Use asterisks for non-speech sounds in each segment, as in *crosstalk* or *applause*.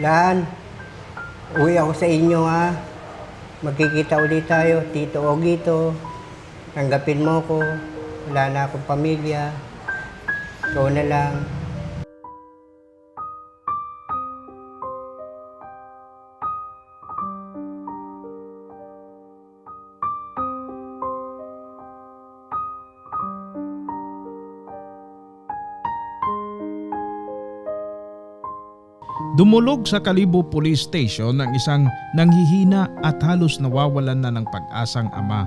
Lan, uwi ako sa inyo ha. Magkikita ulit tayo, Tito Ogito. Tanggapin mo ko. Wala na akong pamilya. Ikaw na lang. Dumulog sa Kalibo Police Station ang isang nanghihina at halos nawawalan na ng pag-asang ama.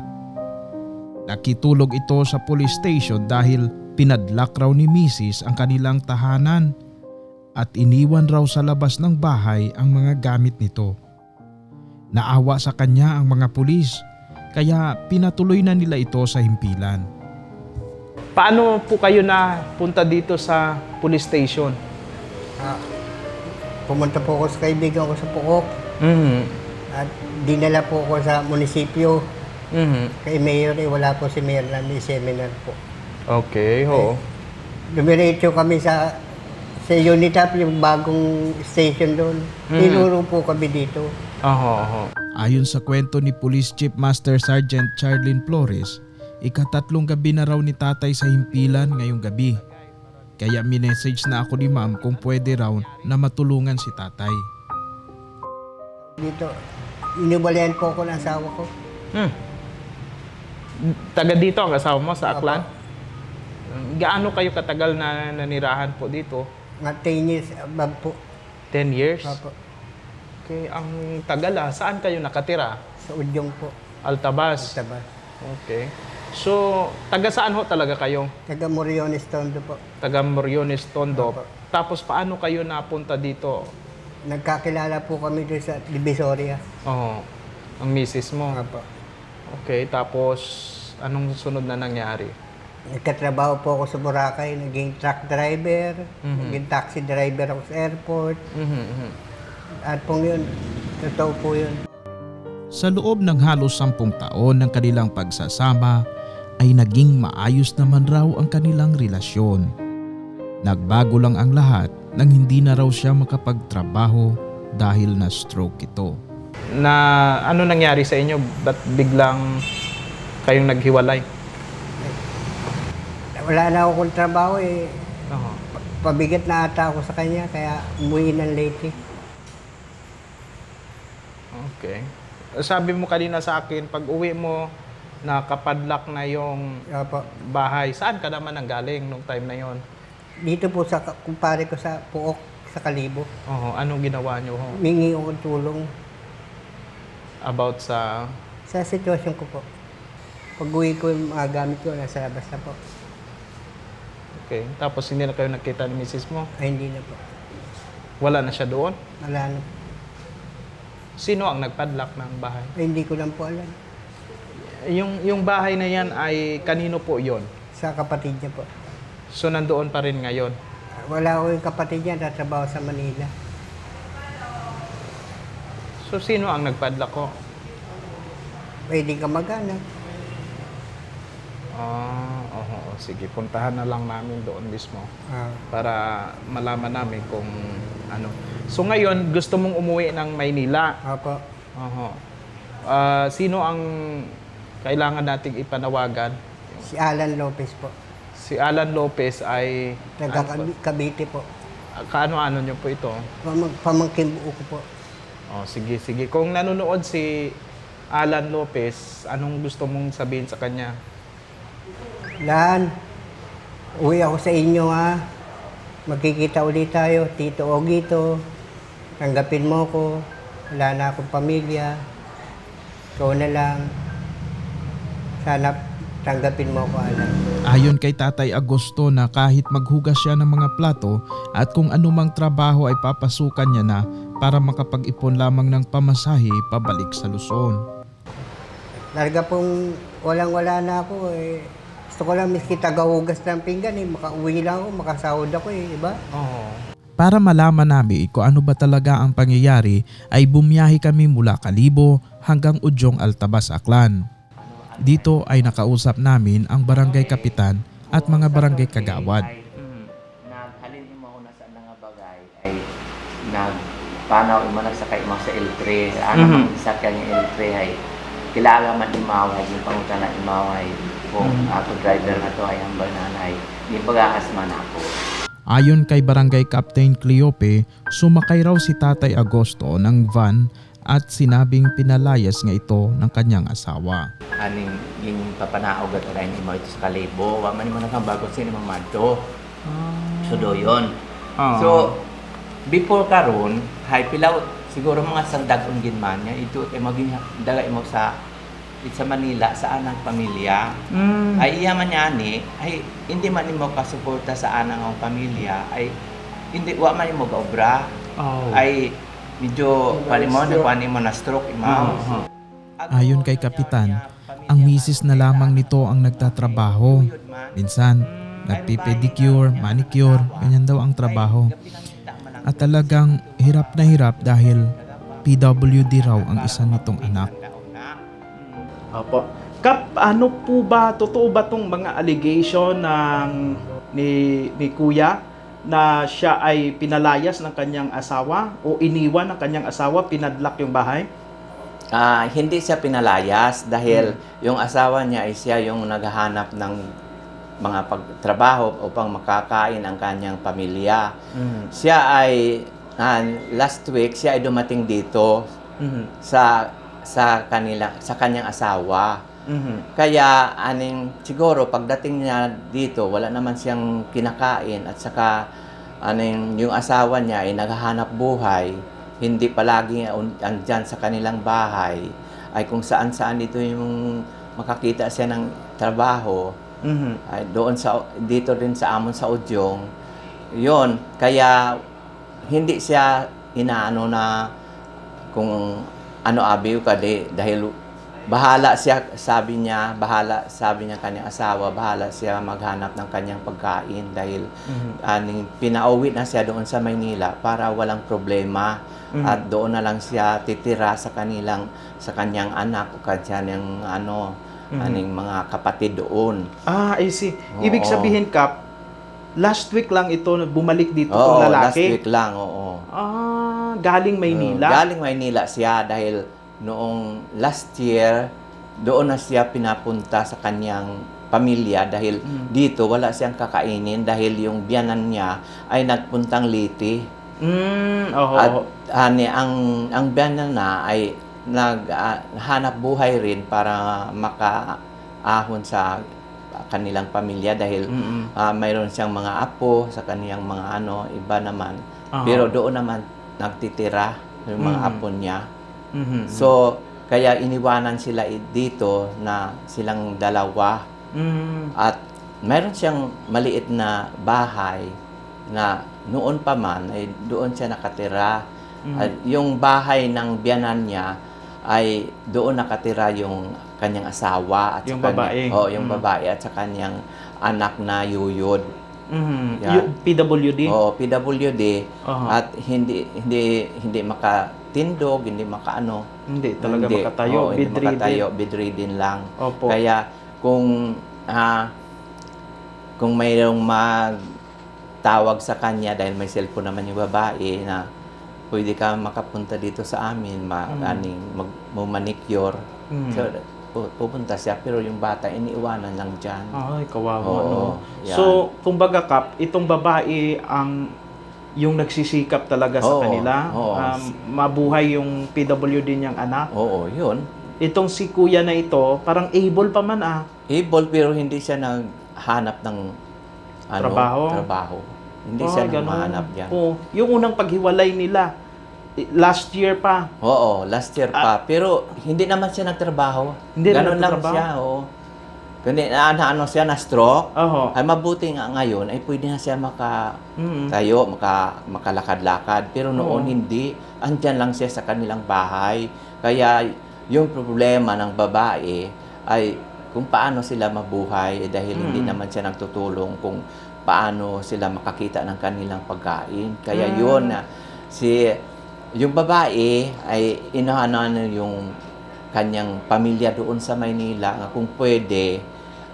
Nakitulog ito sa police station dahil pinadlock raw ni Mrs. ang kanilang tahanan at iniwan raw sa labas ng bahay ang mga gamit nito. Naawa sa kanya ang mga pulis kaya pinatuloy na nila ito sa himpilan. Paano po kayo na punta dito sa police station? Ah, pumunta po ako sa kaibigan ko sa Pukok. Mhm. At dinala po ako sa munisipyo. Mhm. Kay Mayor, eh, wala po si Mayor na may seminar po. Okay, ho. Dumiretso kami sa sa Unitap, yung bagong station doon. Mhm. Tinuro po kami dito. Oho, oho. Ayon sa kwento ni Police Chief Master Sergeant Charlene Flores, ikatatlong gabi na raw ni tatay sa himpilan ngayong gabi. Kaya minessage na ako ni ma'am kung pwede raw na matulungan si tatay. Dito, inubalayan po ako ng asawa ko. Hmm. Taga dito ang asawa mo sa Aklan? Gaano kayo katagal na nanirahan po dito? Mga 10 years above po. 10 years? Apo, Okay, ang tagal ah. Saan kayo nakatira? sa Udyong po. Altabas? Taba. Okay. So, taga saan ho talaga kayo? Taga Moriones Tondo po. Taga Moriones, Tondo. Opo. Tapos paano kayo napunta dito? Nagkakilala po kami doon sa Divisoria. Oo. Ang misis mo. Apo. Okay, tapos anong sunod na nangyari? Nagkatrabaho po ako sa Boracay. Naging truck driver. Mhm. Naging taxi driver ako sa airport. Mhm, mhm. At po yun, totoo po yun. Sa loob ng halos sampung taon ng kanilang pagsasama ay naging maayos naman raw ang kanilang relasyon. Nagbago lang ang lahat nang hindi na raw siya makapagtrabaho dahil na stroke ito. Na ano nangyari sa inyo? Ba't biglang kayong naghiwalay? Wala na akong trabaho eh. Oo. Pabigat na ata ako sa kanya, kaya umuwi ng late eh. Okay. Sabi mo kanina sa akin, pag uwi mo, nakapadlock na yung Apo. bahay. Saan ka naman ang galing nung time na yon? Dito po sa kumpare ko sa Puok, sa Kalibo. Oo, anong ginawa nyo ho? Mingi ako ng tulong about sa... sa sitwasyon ko po. Pag uwi ko yung mga gamit ko, nasa labas na po. Okay. Tapos hindi na kayo nakita ni misis mo? Ay, hindi na po. Wala na siya doon? Wala na. Sino ang nagpadlock ng bahay? Ay, hindi ko lang po alam. Yung, yung bahay na yan ay kanino po yon? Sa kapatid niya po. So nandoon pa rin ngayon? Wala ko yung kapatid niya, tatrabaho sa Manila. So sino ang nagpadlock ko? Pwede ka mag-anak. Ah, oo, oo. sige. Puntahan na lang namin doon mismo Ah, para malaman namin kung ano. So ngayon, gusto mong umuwi ng Maynila. opo. Oho. Ah, sino ang kailangan nating ipanawagan? Si Alan Lopez po. Si Alan Lopez ay Taga ano po? Cavite po. kaano-ano niyo po ito? Pamang- Pamangkin buo ko po. Oh, sige, sige. Kung nanonood si Alan Lopez, anong gusto mong sabihin sa kanya? Lan, uwi ako sa inyo ha. Magkikita ulit tayo, Tito Ogito. Tanggapin mo ko. Wala na akong pamilya. Ikaw na lang. Sana tanggapin mo ko, Alan. Ayon kay Tatay Agosto na kahit maghugas siya ng mga plato at kung anumang trabaho ay papasukan niya na para makapag-ipon lamang ng pamasahe pabalik sa Luzon. Larga pong walang-wala na ako eh. Gusto ko lang miski tagahugas ng pinggan eh. Makauwi lang ako, makasahod ako eh, di ba? Oh. Para malaman namin kung ano ba talaga ang pangyayari ay bumiyahe kami mula Kalibo hanggang Udyong Altabas, Aklan. Dito ay nakausap namin ang barangay kapitan at mga barangay kagawad. ay mm, naghalin mo ako na sa nga bagay ay nag panaw imo nagsakay mo sa L3 ano Mhm. man sa kanya L3 ay kilala man imaway yung pangutan na imaway kung Mhm. ato driver na to ay ang nanay di pagakas man ako Ayon kay Barangay Captain Cleope, sumakay raw si Tatay Agosto ng van at sinabing pinalayas nga ito ng kanyang asawa. aning yung papanaog at rin imo ito sa kalibo wa man imo nakabago sino mamadto so do yon Ah. So, before karon, hay pilaw siguro mga sandag ungin man niya ito ay maging dala mo sa sa Manila sa anang pamilya. Mm. Ay iya man niya ni ay hindi man nimo kasuporta sa anang ang pamilya ay hindi wa man nimo gaobra Oh. ay medyo pali mo na kuani mo na stroke imaw. Oo. Ayon kay Kapitan, Ang misis na lamang nito ang nagtatrabaho. Minsan, nagpipedicure, manicure, ganyan daw ang trabaho. At talagang hirap na hirap dahil PWD raw ang isa nitong anak. Opo. Kap, ano po ba, totoo ba tong mga allegation ng ni, ni Kuya na siya ay pinalayas ng kanyang asawa o iniwan ng kanyang asawa, pinadlock yung bahay? Ah, hindi siya pinalayas dahil yung asawa niya ay siya yung naghahanap ng mga pagtrabaho upang makakain ang kanyang pamilya. Siya ay ah, last week siya ay dumating dito Mhm. sa sa kanila sa kanyang asawa. Mhm. Kaya aning siguro pagdating niya dito wala naman siyang kinakain at saka aning yung asawa niya ay naghahanap buhay hindi palagi andyan sa kanilang bahay ay kung saan saan dito yung makakita siya ng trabaho Mhm. ay doon sa dito din sa amon sa Udyong yon kaya hindi siya inaano na kung ano abiw ka di, dahil bahala siya sabi niya bahala sabi niya kanyang asawa bahala siya maghanap ng kanyang pagkain dahil Mhm. aning pinauwi na siya doon sa Maynila para walang problema Mhm. at doon na lang siya titira sa kanilang sa kanyang anak o kanyang ano Mhm. aning mga kapatid doon Ah, I see. Ibig Oo. sabihin, Kap, last week lang ito bumalik dito Oo, tong last lalaki. week lang, oo. Ah, galing Maynila. Galing Maynila siya dahil noong last year, doon na siya pinapunta sa kanyang pamilya dahil Mm. dito wala siyang kakainin dahil yung biyanan niya ay nagpuntang Liti. Mm, oo. At ani ang ang biyanan na ay naghanap buhay rin para makaahon sa kanilang pamilya dahil. Ah, mayroon siyang mga apo sa kaniyang mga ano, iba naman. Aha. Pero doon naman nagtitira yung mga Mhm. apo niya. Mhm. So, kaya iniwanan sila dito na silang dalawa. Mm. At mayroon siyang maliit na bahay na noon pa man ay doon siya nakatira. Mhm. At yung bahay ng biyanan niya ay doon nakatira yung kanyang asawa at Yung sa kanya- babae. oh, yung Mm. babae at sa kanyang anak na yuyod. Mhm. Yan. Yung PWD. Oo, PWD Aha. at hindi hindi hindi makatindog, hindi makaano. hindi talaga hindi, makatayo. oo, hindi bedridden. makatayo, bedridden lang. Opo. Kaya kung ah, kung mayroong mag tawag sa kanya dahil may cellphone naman yung babae na pwede ka makapunta dito sa amin, ma, Mhm. aning mag, manicure. Mhm. So, pu- pupunta siya pero yung bata iniiwanan lang diyan. Ay, kawawa, Oo, no? yan. So, kumbaga, Kap, itong babae ang yung nagsisikap talaga sa Oo, kanila. oo. Um, mabuhay yung PWD niyang anak. Oo, yun. Itong si kuya na ito, parang able pa man ah. Able pero hindi siya naghanap ng ano, Trabaho? trabaho. Hindi Ah, siya ganun. naghahanap diyan. Oo. yung unang paghiwalay nila, last year pa. Oo, last year pa. pero hindi naman siya nagtrabaho. Ah. Hindi Ganun lang siya, oo. Kundi na, ano siya na stroke. Oho. Ay mabuti nga ngayon ay pwede na siya maka tayo, maka makalakad-lakad. Pero noon Oo. hindi. Andyan lang siya sa kanilang bahay. Kaya yung problema ng babae ay kung paano sila mabuhay eh, dahil hindi Mm. naman siya nagtutulong kung paano sila makakita ng kanilang pagkain. Kaya Mm. yun na si yung babae ay inahanan yung kanyang pamilya doon sa Maynila kung pwede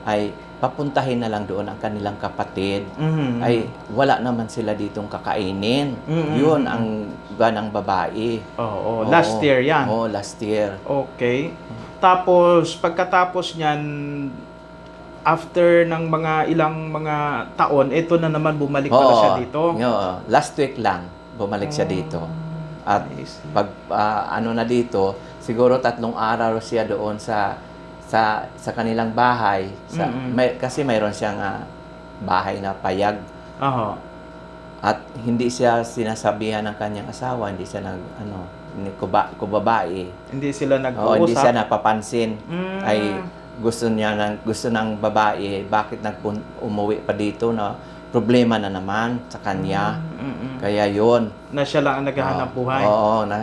ay papuntahin na lang doon ang kanilang kapatid. Mhm. Ay, wala naman sila ditong kakainin. Mm-mm. Yun ang ganang babae. Oo, Oo. last year yan. Oo, last year. Okay. Tapos, pagkatapos niyan, after ng mga ilang mga taon, ito na naman bumalik pala Oo, siya dito. oo. last week lang, bumalik siya dito. At pag ah, ano na dito, siguro tatlong araw siya doon sa sa sa kanilang bahay. Sa, Mm-mm. may, kasi mayroon siyang ah, bahay na payag. Aha. At hindi siya sinasabihan ng kanyang asawa, hindi siya nag ano, ni kuba, kubabae. Hindi sila Oo, hindi siya nag-uusap. napapansin. Mm. Ay gusto niya ng gusto ng babae, bakit nagpun umuwi pa dito na problema na naman sa kanya. Mm-mm. Kaya 'yon. Na siya lang ang naghahanap Oo, buhay. Oo, na,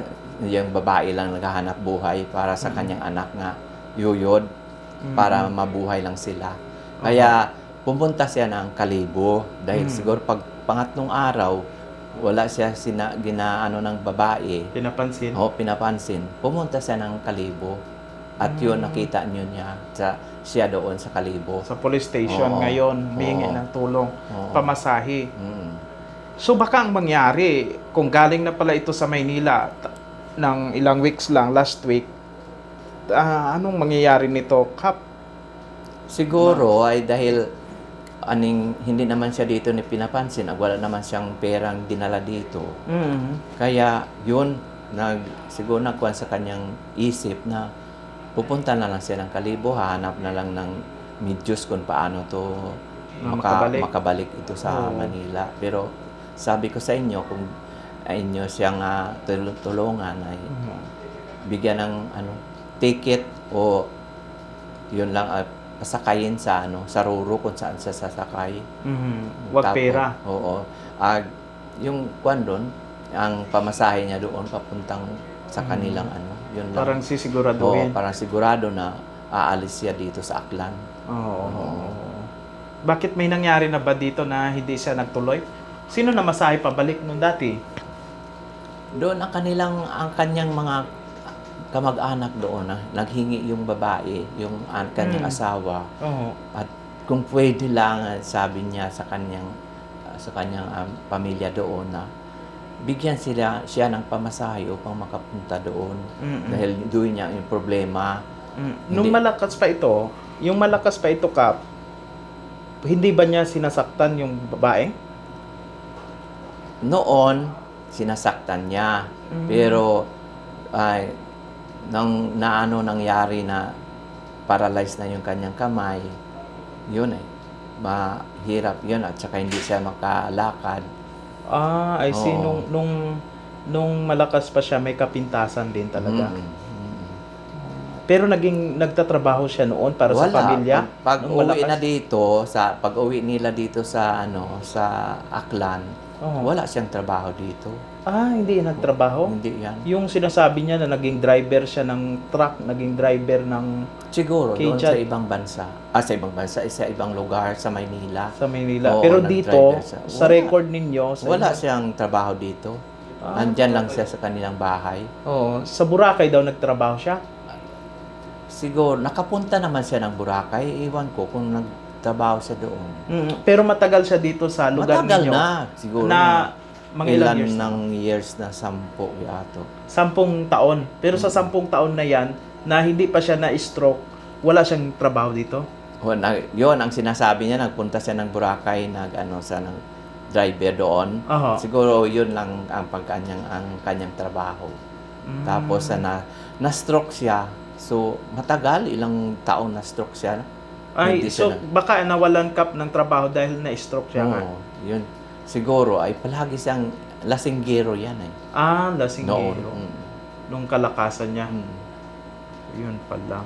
yung babae lang naghahanap buhay para sa kanyang anak nga yuyod para mabuhay lang sila. Kaya pumunta siya ng Kalibo dahil Mm. siguro pag pangatlong araw wala siya sina, ginaano ng babae. Pinapansin. O pinapansin. Pumunta siya ng Kalibo. At yun, nakita niyo niya sa, siya doon sa Kalibo. Sa police station Oo. ngayon, humingi Oo. ng tulong. Oo. Pamasahe. Mm. So baka ang mangyari, kung galing na pala ito sa Maynila ng ilang weeks lang, last week, ah, anong mangyayari nito, Kap? Siguro ay dahil aning hindi naman siya dito ni pinapansin, wala naman siyang perang dinala dito. Mm. Kaya yun, nag, siguro nagkuhan sa kanyang isip na pupunta na lang siya ng Kalibo, hahanap na lang ng medyos kung paano to Na maka- makabalik. makabalik ito sa Oo. Manila. Pero sabi ko sa inyo, kung inyo siyang ah, tul- tulungan ay Mm-hmm. bigyan ng ano ticket o yun lang at pasakayin sa ano sa ruro kung saan siya sasakay. Mhm. Wag Tapos- pera. Oo. Ah, yung kwan doon, ang pamasahe niya doon papuntang sa kanilang ano, yun lang. Parang Oo, sisiguraduhin. parang sigurado na aalis siya dito sa Aklan. Oo. Bakit may nangyari na ba dito na hindi siya nagtuloy? Sino na masahe pabalik nung dati? Doon ang kanilang ang kanyang mga kamag-anak doon na naghingi yung babae, yung an- kanyang Mm. asawa Oo. at kung pwede lang ah, sabi niya sa kanyang ah, sa kanyang um, pamilya doon na bigyan sila siya ng pamasahe upang makapunta doon Mm-mm. dahil doon niya yung problema. Mm. Nung Hindi. malakas pa ito, yung malakas pa ito, Kap, hindi ba niya sinasaktan yung babae? Noon sinasaktan niya Mm. pero ay nang naano nangyari na paralyzed na yung kanyang kamay, yun eh. Mahirap yun at saka hindi siya makalakad. Ah, I see. Oo. Nung, nung, nung malakas pa siya, may kapintasan din talaga. Mm, mm. Pero naging nagtatrabaho siya noon para sa pamilya? Pag, pag Nung uwi malakas? na dito, sa pag uwi nila dito sa ano, sa Aklan, Oo. wala siyang trabaho dito. Ah, hindi nagtrabaho? Hindi yan. Yung sinasabi niya na naging driver siya ng truck, naging driver ng Siguro doon sa ibang bansa. Ah, sa ibang bansa, eh, sa ibang lugar sa Maynila. sa Maynila. Oo, Pero dito, sa Wala. record ninyo, sa Wala inyo- siyang trabaho dito. Ah, Nandyan lang siya sa kanilang bahay. Oo, sa Boracay daw nagtrabaho siya. Siguro, nakapunta naman siya ng Boracay. Iwan ko kung nagtrabaho siya doon. Mm, pero matagal siya dito sa lugar Matagal ninyo. na. Siguro na mga ilang ilan years na? ng years na sampo yato. Sampung taon. Pero Mm. sa sampung taon na yan, na hindi pa siya na-stroke, wala siyang trabaho dito. Na, yun, ang sinasabi niya, nagpunta siya ng Boracay, nag, ano, sa ng driver doon. Aha. Siguro, yun lang ang pagkanyang, ang kanyang trabaho. Mm. Tapos, na, na-stroke siya. So, matagal, ilang taon na-stroke siya. Ay, so na- baka nawalan kap ng trabaho dahil na-stroke siya nga. Oo, yun. Siguro, ay palagi siyang lasinggero yan eh. Ah, Noon. lasinggero. Mm. Nung kalakasan niya. Mm. Yun pala.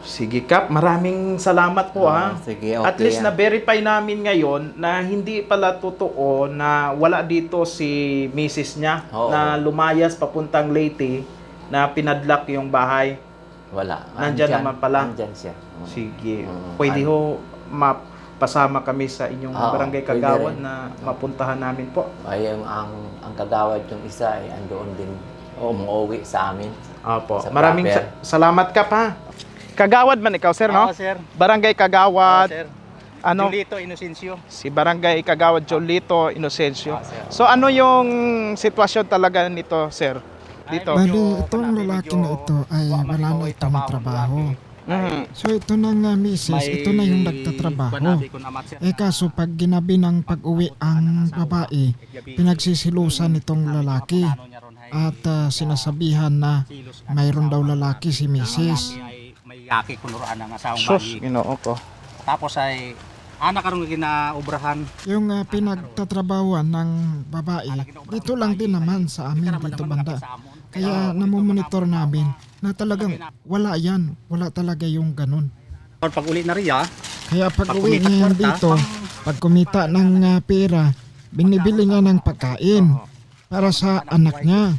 Sige Kap, maraming salamat po ha. Ah, sige, okay. At least ah. na-verify namin ngayon na hindi pala totoo na wala dito si Mrs. niya Oo. na lumayas papuntang Leyte na pinadlock yung bahay. Wala. Nandyan naman pala. Nandyan siya. Oo. Sige. Oo. Pwede Ano? ho mapasama kami sa inyong Oo, barangay pwede Kagawad rin. na mapuntahan namin po. Ay, ang, ang, ang kagawad yung isa ay andoon din. O, umuwi sa amin. Opo. Sa Maraming proper. sa- salamat Kap ha. Kagawad man ikaw, sir, no? Oo, sir. Barangay Oo, Kagawad. sir. ano? Julito Inocencio. Si Barangay Kagawad Jolito Inocencio. Ah, sir. So ano yung sitwasyon talaga nito, sir? Dito. Bali, itong lalaki na ito ay wa- wala na itong trabaho. Mhm. So ito na nga misis, ito na yung nagtatrabaho. Eh kaso pag ginabi ng pag-uwi ang babae, pinagsisilusan nitong lalaki ano niya ron, ay at ah, sinasabihan na mayroon daw lalaki si misis. Lalaki ay may yaki kunuran ng asawang Sus, ginoo ko. Tapos ay anak karong ginaubrahan. Yung ah, pinagtatrabahuan ng babae, dito lang din naman sa amin dito banda. Kaya namumonitor namin na talagang wala yan, wala talaga yung ganun. Pag uli na riya, Kaya pag uwi niya yan dito, pag kumita ng ah, pera, binibili niya ng pagkain para sa anak niya.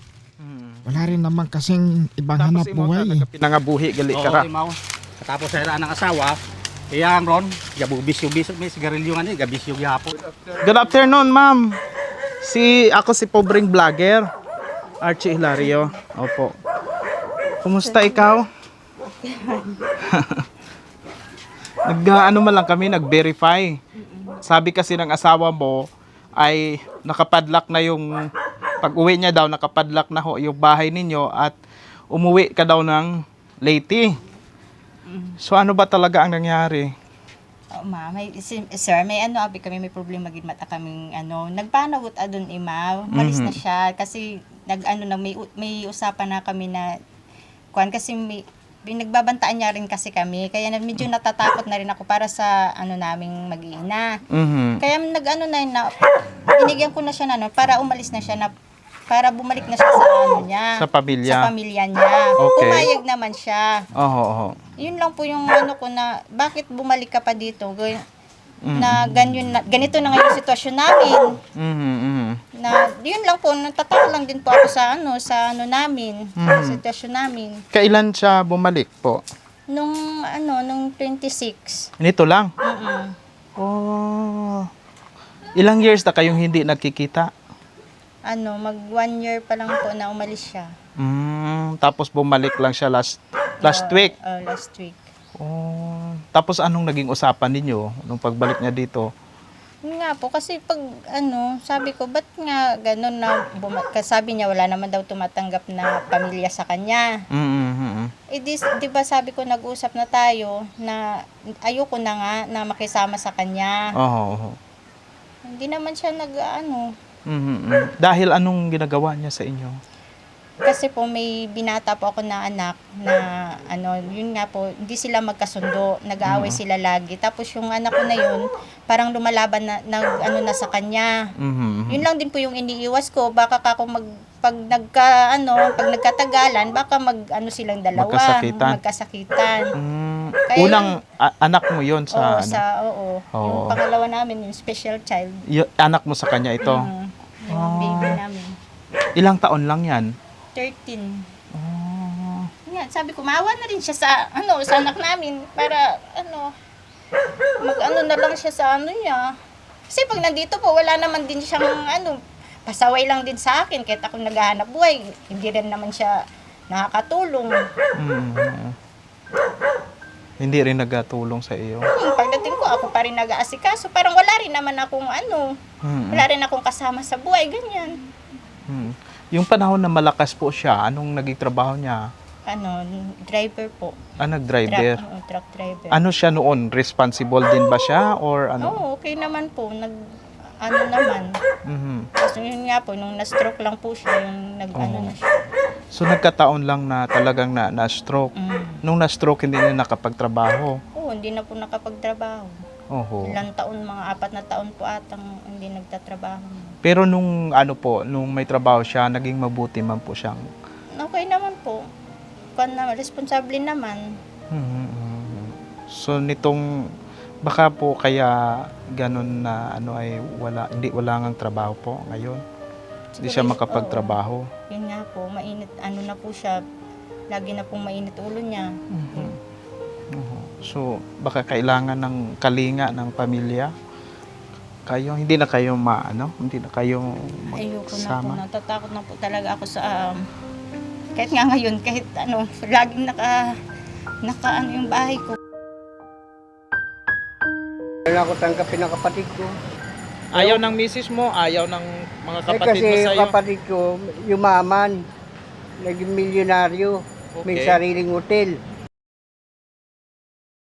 Wala rin naman kasing ibang hanap buhay. eh. talaga pinangabuhi gali ka ra. Tapos ay ng asawa, iyang ron, gabu bisyo bisyo may sigarilyo nga ni, gabisyo gyapon. Good afternoon, ma'am. Si ako si pobreng vlogger. Archie Hilario. Opo. Kumusta ikaw? *laughs* nag ano man lang kami, nag-verify. Sabi kasi ng asawa mo ay nakapadlock na yung pag-uwi niya daw nakapadlock na ho yung bahay ninyo at umuwi ka daw ng Leyte. So ano ba talaga ang nangyari? Oh, ma, may, si- sir, may ano, abi kami, may problema gid mata kaming ano, nagpanawot adon ima, malis na siya kasi nag ano na may may usapan na kami na kuan kasi may binagbabantaan niya rin kasi kami kaya na medyo natatakot na rin ako para sa ano naming mag-iina. Mhm. Kaya nag-ano na na binigyan ko na siya na ano, para umalis na siya na para bumalik na siya sa ano niya. Sa pamilya. Sa pamilya niya. Okay. Pumayag naman siya. Oo, oo. Yun lang po yung ano ko na bakit bumalik ka pa dito? Gay- Na ganyan na, ganito na ngayon sitwasyon namin. Mhm, mhm. Yun lang po natataka lang din po ako sa ano sa ano namin, sa sitwasyon namin. Kailan siya bumalik po? Nung ano nung 26. Nito lang. Mm. Oh. Ilang years na kayong hindi nagkikita? Ano, mag one year pa lang po na umalis siya. Mm, tapos bumalik lang siya last last week. Uh, last week. Oh. Tapos anong naging usapan ninyo nung pagbalik niya dito? Yun nga po, kasi pag ano, sabi ko, ba't nga ganun na, buma- kasi sabi niya wala naman daw tumatanggap na pamilya sa kanya. Mm-hmm. Eh di, di ba sabi ko nag-usap na tayo na ayoko na nga na makisama sa kanya. Oo. oo. Hindi naman siya nag ano. Mhm. Dahil anong ginagawa niya sa inyo? Kasi po may binata po ako na anak na ano, yun nga po, hindi sila magkasundo, nag-aaway sila lagi. Tapos yung anak ko na yun, parang lumalaban na, nag, ano na sa kanya. Mhm. Yun lang din po yung iniiwas ko, baka kako mag pag nagka ano, pag nagkatagalan, baka mag ano silang dalawa, Magkasakitan. magkasakitan. Mm, Kaya unang a- anak mo 'yon sa oo, ano? sa oo. Oo. Yung pangalawa namin, yung special child. Y- anak mo sa kanya ito. Mm, yung baby namin. Ilang taon lang 'yan? 13. Oh. Nga, sabi ko, maawa na rin siya sa, ano, sa anak namin para, ano, mag-ano na lang siya sa ano niya. Kasi pag nandito po, wala naman din siyang, ano, pasaway lang din sa akin. Kahit ako naghahanap buhay, hindi rin naman siya nakakatulong. Mm. Hindi rin nagtulong sa iyo. Hmm, pagdating ko, ako pa rin nag-aasikaso. Parang wala rin naman akong, ano, Mm. wala rin akong kasama sa buhay, ganyan. Yung panahon na malakas po siya, anong naging trabaho niya? Ano, driver po. Ah, nag-driver. Truck, oo, truck driver. Ano siya noon? Responsible din ba siya or ano? Oo, okay naman po. Nag, ano naman. Mhm. Tapos yun nga po, nung na-stroke lang po siya, yung nag-ano Oo. na siya. So nagkataon lang na talagang na, na-stroke. Mm. Nung na-stroke hindi na nakapagtrabaho. Oo, hindi na po nakapagtrabaho. Oho. Ilang taon, mga apat na taon po atang hindi nagtatrabaho. Pero nung ano po, nung may trabaho siya, naging mabuti man po siyang. Okay naman po. Kung na, responsable naman. Mhm, mhm. So nitong baka po kaya ganun na ano ay wala hindi wala ngang trabaho po ngayon. Hindi siya Siguro, makapagtrabaho. oo. yun nga po, mainit, ano na po siya, lagi na pong mainit ulo niya. Mhm. Oo. So, baka kailangan ng kalinga ng pamilya. Kayo, hindi na kayo maano, hindi na kayo Ayoko na po, magsama. natatakot na po talaga ako sa, um, kahit nga ngayon, kahit ano, laging naka, nakaano yung bahay ko. Wala ko tanggapin ng kapatid ko. Ayaw ng misis mo, ayaw ng mga Eh, kapatid kasi mo yung sa'yo. kapatid ko, yumaman. Naging milyonaryo. May Okay. sariling hotel.